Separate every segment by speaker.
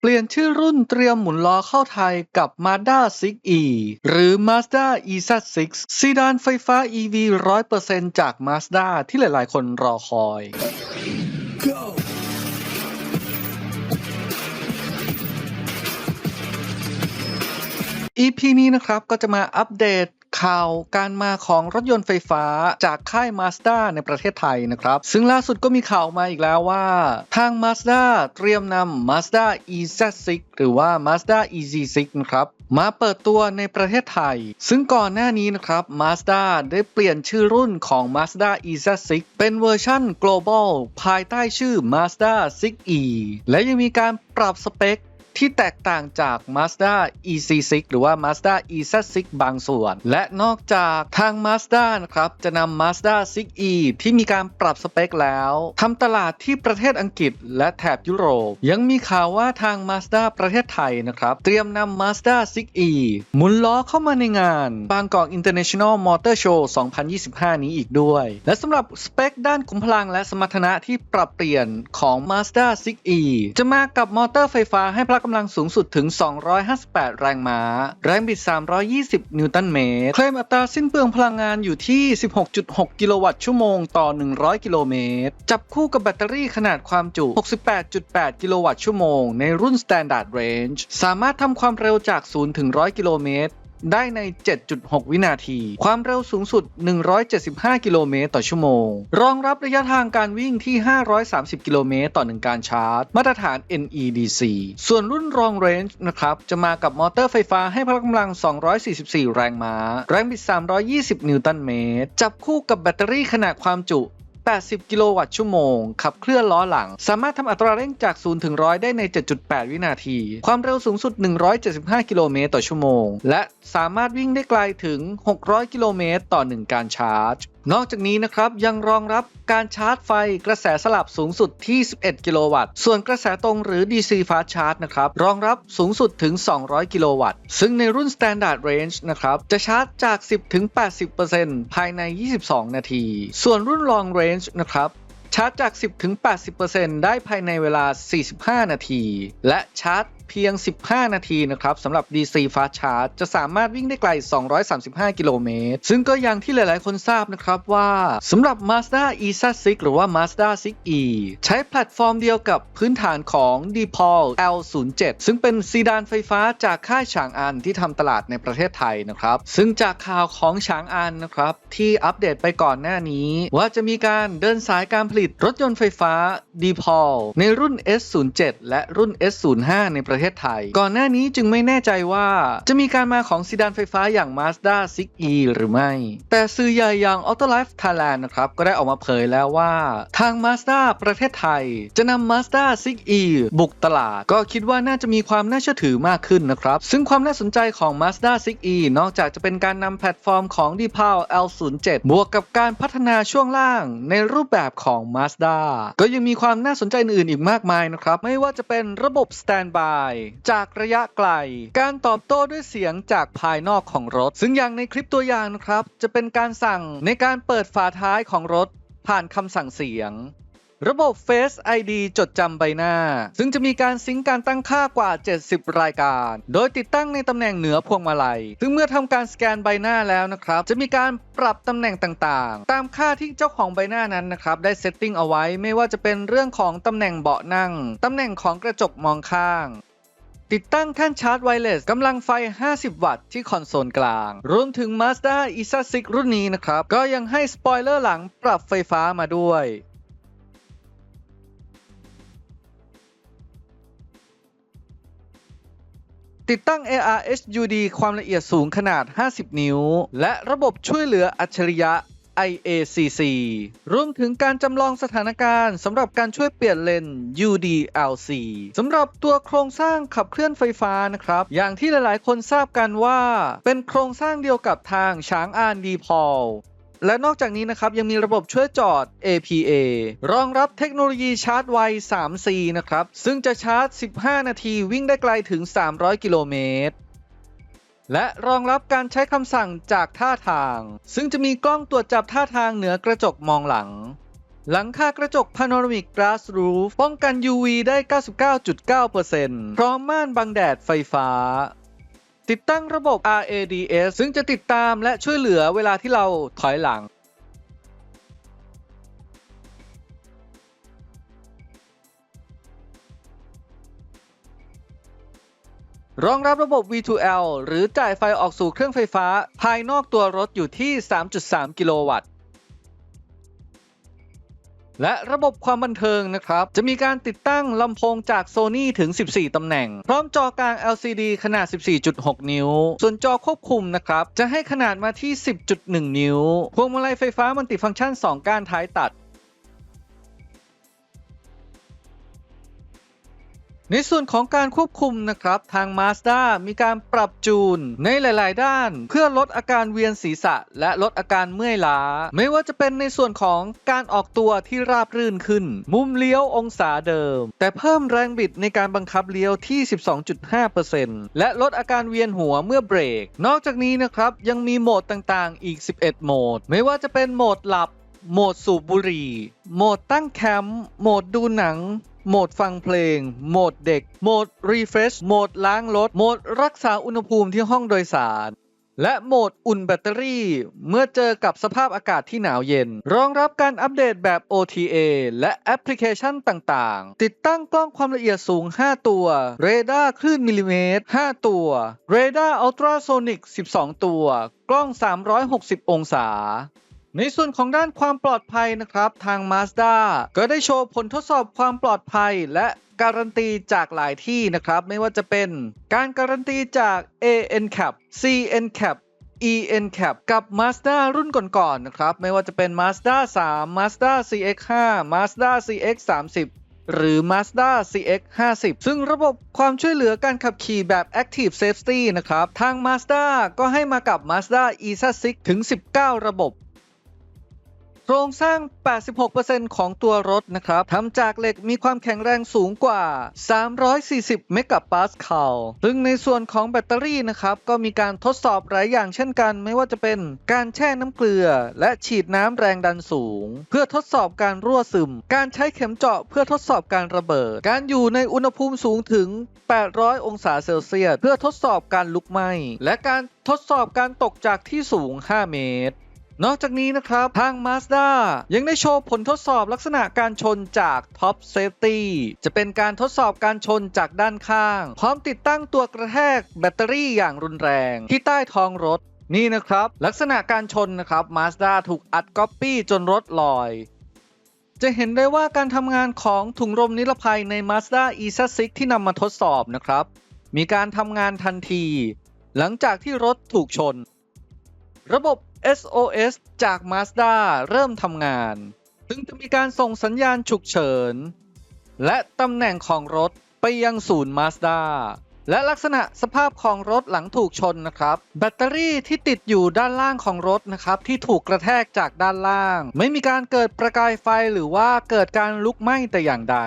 Speaker 1: เปลี่ยนชื่อรุ่นเตรียมหมุนล้อเข้าไทยกับ Mazda 6e หรือ Mazda EZ6 ซีดานไฟฟ้า EV 100%จาก Mazda ที่หลายๆ คนรอคอย EP นี้นะครับก็จะมาอัปเดต ข่าวการมาของรถยนต์ไฟฟ้าจากค่าย Mazda ในประเทศไทยนะครับ ซึ่งล่าสุดก็มีข่าวมาอีกแล้วว่า ทาง Mazda เตรียมนำ Mazda EZ6 หรือว่า Mazda EZ6 นะครับมาเปิดตัวในประเทศไทย ซึ่งก่อนหน้านี้นะครับ Mazda ได้เปลี่ยนชื่อรุ่นของ Mazda EZ6 เป็นเวอร์ชั่น global ภายใต้ชื่อ Mazda 6e และยังมีการปรับสเปค ที่แตกต่างจาก Mazda EC6 หรือว่า Mazda EZ6 บางส่วน และนอกจากทาง Mazda นะครับ จะนำ Mazda 6e ที่มีการปรับสเปคแล้วทำตลาดที่ประเทศอังกฤษ และแถบยุโรป ยังมีข่าวว่าทาง Mazda ประเทศไทยนะครับ เตรียมนำ Mazda 6e หมุนล้อเข้ามาในงานบางกอก International Motor Show 2025 นี้อีกด้วย และสำหรับสเปคด้านขุมพลังและสมรรถนะที่ปรับเปลี่ยนของ Mazda 6e จะมากับมอเตอร์ไฟฟ้าให้พละกำลังสูงสุดถึง 258 แรงม้า แรงบิด 320 นิวตันเมตร เคลมอัตราสิ้นเปลืองพลังงานอยู่ที่ 16.6 กิโลวัตต์ชั่วโมงต่อ 100 กิโลเมตร จับคู่กับแบตเตอรี่ขนาดความจุ 68.8 กิโลวัตต์ชั่วโมง ในรุ่น Standard Range สามารถทำความเร็วจาก 0 ถึง 100 กิโลเมตร ได้ใน 7.6 วินาที ความเร็วสูงสุด 175 กิโลเมตรต่อชั่วโมง รองรับระยะทางการวิ่งที่ 530 กิโลเมตรต่อ 1 การชาร์จ มาตรฐาน NEDC ส่วนรุ่นรอง Range นะครับ จะมากับมอเตอร์ไฟฟ้าให้พละกำลัง 244 แรงม้า แรงบิด 320 นิวตันเมตร จับคู่กับแบตเตอรี่ขนาดความจุ 80 กิโลวัตต์ชั่วโมง ขับเคลื่อนล้อหลัง สามารถทำอัตราเร่งจาก 0 ถึง 100 ได้ใน 7.8 วินาที ความเร็วสูงสุด 175 กิโลเมตรต่อชั่วโมง และสามารถวิ่งได้ไกลถึง 600 กิโลเมตรต่อ 1 การชาร์จ นอกจากนี้นะครับยังรองรับการชาร์จไฟกระแสสลับสูงสุดที่ 11 กิโลวัตต์ ส่วนกระแสตรงหรือ DC Fast Charge นะครับรองรับสูงสุดถึง 200 กิโลวัตต์ ซึ่งในรุ่น Standard Range นะครับจะชาร์จจาก 10ถึง80%ภายใน 22 นาที ส่วนรุ่น Long Range นะครับชาร์จจาก 10ถึง80%ได้ภายในเวลา 45 นาที และชาร์จ เพียง 15 นาทีนะครับสำหรับ DC Fast Charge จะสามารถวิ่งได้ไกล 235 กิโลเมตร ซึ่งก็อย่างที่หลายๆ คนทราบนะครับว่าสำหรับ Mazda EZ6 หรือว่า Mazda 6e ใช้แพลตฟอร์มเดียวกับพื้นฐานของ d p o l L07 ซึ่งเป็นซีดานไฟฟ้าจากค่ายฉางอันที่ทำตลาดในประเทศไทยนะครับ ซึ่งจากข่าวของฉางอันนะครับ ที่อัปเดตไปก่อนหน้านี้ ว่าจะมีการเดินสายการผลิตรถยนต์ไฟฟ้า d p o l ในรุ่น S07 และรุ่น S05 ในประเทศไทย ก่อนหน้านี้จึงไม่แน่ใจว่าจะมีการมาของซีดานไฟฟ้าอย่าง Mazda 6e หรือไม่ แต่สื่อใหญ่อย่าง Autolife Thailand นะครับก็ได้ออกมาเผยแล้วว่า ทาง Mazda ประเทศไทย จะนำ Mazda 6e บุกตลาด ก็คิดว่าน่าจะมีความน่าเชื่อถือมากขึ้นนะครับ ซึ่งความน่าสนใจของ Mazda 6e นอกจากจะเป็นการนำแพลตฟอร์มของ d p o w L07 บวกกับการพัฒนาช่วงล่างในรูปแบบของ Mazda ก็ยังมีความน่าสนใจอื่นๆอีกมากมายนะครับ ไม่ว่าจะเป็นระบบ Standby จากระยะไกล การตอบโต้ด้วยเสียงจากภายนอกของรถ ซึ่งอย่างในคลิปตัวอย่างนะครับ จะเป็นการสั่งในการเปิดฝาท้ายของรถ ผ่านคำสั่งเสียง ระบบ Face ID จดจำใบหน้า ซึ่งจะมีการซิงก์การตั้งค่ากว่า 70 รายการ โดยติดตั้งในตำแหน่งเหนือพวงมาลัย ซึ่งเมื่อทำการสแกนใบหน้าแล้วนะครับ จะมีการปรับตำแหน่งต่างๆ ตามค่าที่เจ้าของใบหน้านั้นนะครับ ได้เซตติ้งเอาไว้ไม่ว่าจะเป็นเรื่องของตำแหน่งเบาะนั่ง ตำแหน่งของกระจกมองข้าง ติดตั้งแท่นชาร์จไวเลสกำลังไฟ 50 วัตต์ที่คอนโซลกลาง รวมถึง Mazda EZ6 รุ่นนี้นะครับ ก็ยังให้สปอยเลอร์หลังปรับไฟฟ้ามาด้วยติดตั้ง AR HUD ความละเอียดสูงขนาด 50 นิ้ว และระบบช่วยเหลืออัจฉริยะ IACC รวมถึงการจำลองสถานการณ์สำหรับการช่วยเปลี่ยนเลน UDLC สำหรับตัวโครงสร้างขับเคลื่อนไฟฟ้านะครับ อย่างที่หลายๆ คนทราบกันว่าเป็นโครงสร้างเดียวกับทางช้างอานดีพอลและนอกจากนี้นะครับ ยังมีระบบช่วยจอด APA รองรับเทคโนโลยีชาร์จไว 3C นะครับ ซึ่งจะชาร์จ 15 นาทีวิ่งได้ไกลถึง 300 กิโลเมตร และรองรับการใช้คำสั่งจากท่าทาง ซึ่งจะมีกล้องตรวจจับท่าทางเหนือกระจกมองหลัง หลังคากระจก Panoramic Glass Roof ป้องกัน UV ได้ 99.9%พร้อมม่านบังแดดไฟฟ้า ติดตั้งระบบ RADS ซึ่งจะติดตามและช่วยเหลือเวลาที่เราถอยหลัง รองรับระบบ V2L หรือจ่ายไฟออกสู่เครื่องไฟฟ้า ภายนอกตัวรถอยู่ที่ 3.3 กิโลวัตต์ และระบบความบันเทิงนะครับ จะมีการติดตั้งลำโพงจาก Sony ถึง 14 ตำแหน่ง พร้อมจอกลาง LCD ขนาด 14.6 นิ้ว ส่วนจอควบคุมนะครับ จะให้ขนาดมาที่ 10.1 นิ้ว พวงมาลัยไฟฟ้ามัลติฟังก์ชัน 2 ก้านท้ายตัด ในส่วนของการควบคุมนะครับ ทาง Mazda มีการปรับจูนในหลาย ๆ ด้าน เพื่อลดอาการเวียนศีรษะ และลดอาการเมื่อยล้า ไม่ว่าจะเป็นในส่วนของการออกตัวที่ราบรื่นขึ้น มุมเลี้ยวองศาเดิม แต่เพิ่มแรงบิดในการบังคับเลี้ยวที่ 12.5%และลดอาการเวียนหัวเมื่อเบรก นอกจากนี้นะครับยังมีโหมดต่าง ๆ อีก 11 โหมด ไม่ว่าจะเป็นโหมดหลับ โหมดสูบบุหรี่ โหมดตั้งแคมป์ โหมดดูหนัง โหมดฟังเพลง โหมดเด็ก โหมดรีเฟรชโหมดล้างรถ โหมดรักษาอุณหภูมิที่ห้องโดยสาร และโหมดอุ่นแบตเตอรี่ เมื่อเจอกับสภาพอากาศที่หนาวเย็น รองรับการอัปเดตแบบ OTA และแอปพลิเคชันต่างๆ ติดตั้งกล้องความละเอียดสูง 5 ตัว เรดาร์คลื่นมิลลิเมตร 5 ตัว เรดาร์อัลตราโซนิก 12 ตัว กล้อง 360 องศา ในส่วนของด้านความปลอดภัยนะครับ ทาง Mazda ก็ได้โชว์ผลทดสอบความปลอดภัยและการันตีจากหลายที่นะครับ ไม่ว่าจะเป็นการการันตีจาก ANCAP CNCAP ENCAP กับ Mazda รุ่นก่อนๆนะครับ ไม่ว่าจะเป็น Mazda 3 Mazda CX5 Mazda CX30 หรือ Mazda CX50 ซึ่งระบบความช่วยเหลือการขับขี่แบบ Active Safety นะครับ ทาง Mazda ก็ให้มากับ Mazda e-6 ถึง 19 ระบบ โครงสร้าง 86%ของตัวรถนะครับทำจากเหล็กมีความแข็งแรงสูงกว่า 340 เมกะปาสคาลซึ่งในส่วนของแบตเตอรี่นะครับก็มีการทดสอบหลายอย่างเช่นกัน ไม่ว่าจะเป็นการแช่น้ำเกลือ และฉีดน้ำแรงดันสูง เพื่อทดสอบการรั่วซึม การใช้เข็มเจาะเพื่อทดสอบการระเบิด การอยู่ในอุณหภูมิสูงถึง 800 องศาเซลเซียสเพื่อทดสอบการลุกไหม้และการทดสอบการตกจากที่สูง 5 เมตร นอกจากนี้นะครับ ทาง Mazda ยังได้โชว์ผลทดสอบลักษณะการชนจาก Top Safety จะเป็นการทดสอบการชนจากด้านข้าง พร้อมติดตั้งตัวกระแทกแบตเตอรี่อย่างรุนแรง ที่ใต้ท้องรถ นี่นะครับ ลักษณะการชนนะครับ Mazda ถูกอัดก๊อปปี้จนรถลอย จะเห็นได้ว่าการทำงานของถุงลมนิรภัยใน Mazda e-6 ที่นำมาทดสอบนะครับ มีการทำงานทันที หลังจากที่รถถูกชนระบบ SOS จาก Mazda เริ่มทำงานซึ่งจะมีการส่งสัญญาณฉุกเฉิน และตำแหน่งของรถไปยังศูนย์ Mazda และลักษณะสภาพของรถหลังถูกชนนะครับ แบตเตอรี่ที่ติดอยู่ด้านล่างของรถนะครับที่ถูกกระแทกจากด้านล่าง ไม่มีการเกิดประกายไฟหรือว่าเกิดการลุกไหม้แต่อย่างใด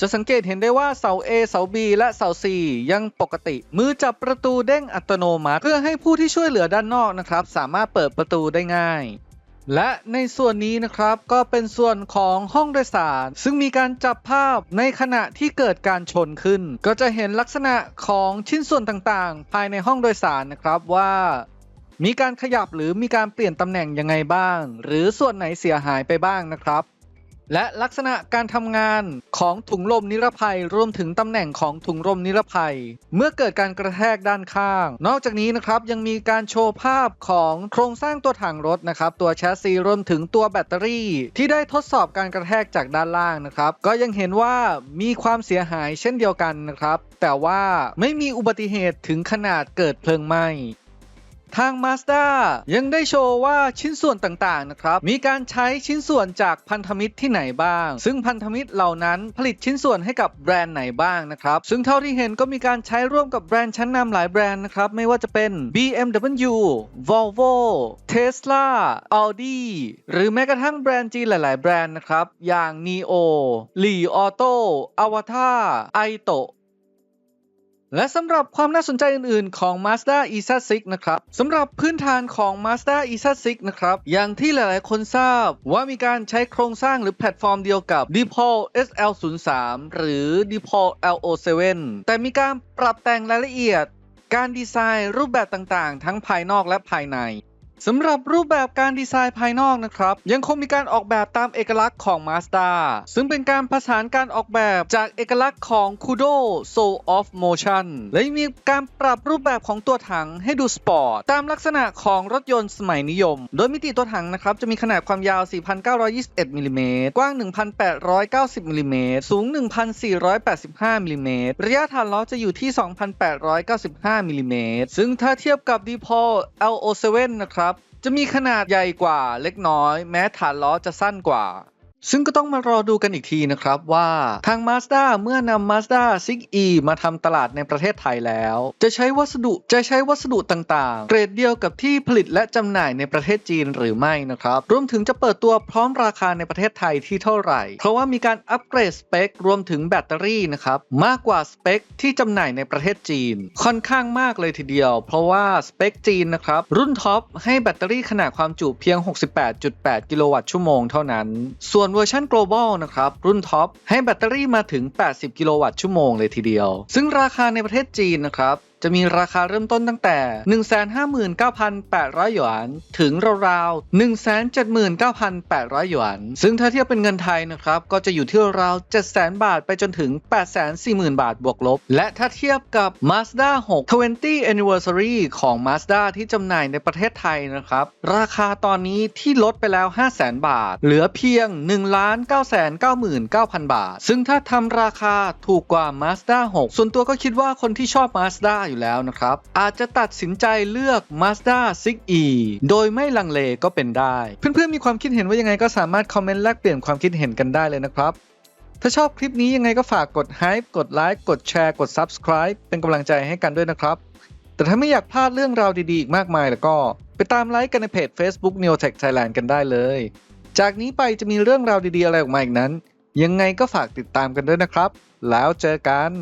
Speaker 1: จะสังเกตเห็นได้ว่าเสา A เสา B และเสา C ยังปกติ มือจับประตูเด้งอัตโนมัติ เพื่อให้ผู้ที่ช่วยเหลือด้านนอกนะครับ สามารถเปิดประตูได้ง่าย และในส่วนนี้นะครับก็เป็นส่วนของห้องโดยสาร ซึ่งมีการจับภาพในขณะที่เกิดการชนขึ้น ก็จะเห็นลักษณะของชิ้นส่วนต่างๆ ภายในห้องโดยสารนะครับว่ามีการขยับหรือมีการเปลี่ยนตำแหน่งยังไงบ้าง หรือส่วนไหนเสียหายไปบ้างนะครับ และลักษณะการทำงานของถุงลมนิรภัยรวมถึงตำแหน่งของถุงลมนิรภัย เมื่อเกิดการกระแทกด้านข้าง นอกจากนี้นะครับยังมีการโชว์ภาพของโครงสร้างตัวถังรถนะครับตัวแชสซีรวมถึงตัวแบตเตอรี่ ที่ได้ทดสอบการกระแทกจากด้านล่างนะครับก็ยังเห็นว่ามีความเสียหายเช่นเดียวกันนะครับแต่ว่าไม่มีอุบัติเหตุถึงขนาดเกิดเพลิงไหม้ ทาง Mazda ยังได้โชว์ว่าชิ้นส่วนต่างๆนะครับ มีการใช้ชิ้นส่วนจากพันธมิตรที่ไหนบ้าง ซึ่งพันธมิตรเหล่านั้นผลิตชิ้นส่วนให้กับแบรนด์ไหนบ้างนะครับ ซึ่งเท่าที่เห็นก็มีการใช้ร่วมกับแบรนด์ชั้นนำหลายแบรนด์นะครับ ไม่ว่าจะเป็น BMW Volvo Tesla Audi หรือแม้กระทั่งแบรนด์จีนหลาย ๆ แบรนด์นะครับ อย่าง NIO Li Auto Avatar Aito และสำหรับความน่าสนใจอื่นๆ ของ Mazda e z 6นะครับสำหรับพื้นฐานของ Mazda e z 6นะครับ อย่างที่หลายๆ คนทราบว่ามีการใช้โครงสร้างหรือแพลตฟอร์มเดียวกับ d p o l SL03 หรือ d p o l LO7 แต่มีการปรับแต่งรายละเอียด การดีไซน์รูปแบบต่างๆ ทั้งภายนอกและภายใน สำหรับรูปแบบการดีไซน์ภายนอกนะครับ ยังคงมีการออกแบบตามเอกลักษณ์ของ Mazda ซึ่งเป็นการผสานการออกแบบจากเอกลักษณ์ของ Kudo Soul of Motion และมีการปรับรูปแบบของตัวถังให้ดูสปอร์ตตามลักษณะของรถยนต์สมัยนิยม โดยมิติตัวถังนะครับ จะมีขนาดความยาว 4,921มิลลิเมตรกว้าง 1,890มิลลิเมตรสูง 1,485มิลลิเมตรระยะฐานล้อจะอยู่ที่ 2,895มิลลิเมตรซึ่งถ้าเทียบกับ d p o l LO7 นะครับ จะมีขนาดใหญ่กว่าเล็กน้อย แม้ฐานล้อจะสั้นกว่า ซึ่งก็ต้องมารอดูกันอีกทีนะครับว่าทาง Mazda เมื่อนำ Mazda 6e มาทำตลาดในประเทศไทยแล้ว จะใช้วัสดุจะใช้วัสดุต่างๆ เกรดเดียวกับที่ผลิตและจำหน่ายในประเทศจีนหรือไม่นะครับ รวมถึงจะเปิดตัวพร้อมราคาในประเทศไทยที่เท่าไหร่ เพราะว่ามีการอัปเกรดสเปครวมถึงแบตเตอรี่นะครับ มากกว่าสเปคที่จำหน่ายในประเทศจีน ค่อนข้างมากเลยทีเดียว เพราะว่าสเปคจีนนะครับรุ่นท็อปให้แบตเตอรี่ขนาดความจุเพียง 68.8 กิโลวัตต์ชั่วโมงเท่านั้น ส่วนเวอร์ชัน global นะครับ รุ่นท็อป ให้แบตเตอรี่มาถึง 80 กิโลวัตต์ชั่วโมงเลยทีเดียว ซึ่งราคาในประเทศจีนนะครับ จะมีราคาเริ่มต้นตั้งแต่ 159,800 หยวน ถึงราวๆ 179,800 หยวน ซึ่งถ้าเทียบเป็นเงินไทยนะครับ ก็จะอยู่ที่ราว700,000 บาทไปจนถึง 840,000 บาทบวกลบ และถ้าเทียบกับ Mazda 6 20 Anniversary ของ Mazda ที่จำหน่ายในประเทศไทยนะครับ ราคาตอนนี้ที่ลดไปแล้ว 500,000 บาท เหลือเพียง 1,999,000 บาท ซึ่งถ้าทำราคาถูกกว่า Mazda 6 ส่วนตัวก็คิดว่าคนที่ชอบ Mazda อยู่แล้วนะครับ อาจจะตัดสินใจเลือก Mazda 6e โดยไม่ลังเลก็เป็นได้ เพื่อนๆมีความคิดเห็นว่ายังไงก็สามารถคอมเมนต์แลกเปลี่ยนความคิดเห็นกันได้เลยนะครับ ถ้าชอบคลิปนี้ยังไงก็ฝากกด Hype กดไลค์กดแชร์กด Subscribe เป็นกำลังใจให้กันด้วยนะครับ แต่ถ้าไม่อยากพลาดเรื่องราวดีๆอีกมากมายแล้วก็ ไปตามไลค์กันในเพจ Facebook Neotech Thailand กันได้เลย จากนี้ไปจะมีเรื่องราวดีๆอะไรออกมาอีกนั้น ยังไงก็ฝากติดตามกันด้วยนะครับ แล้วเจอกัน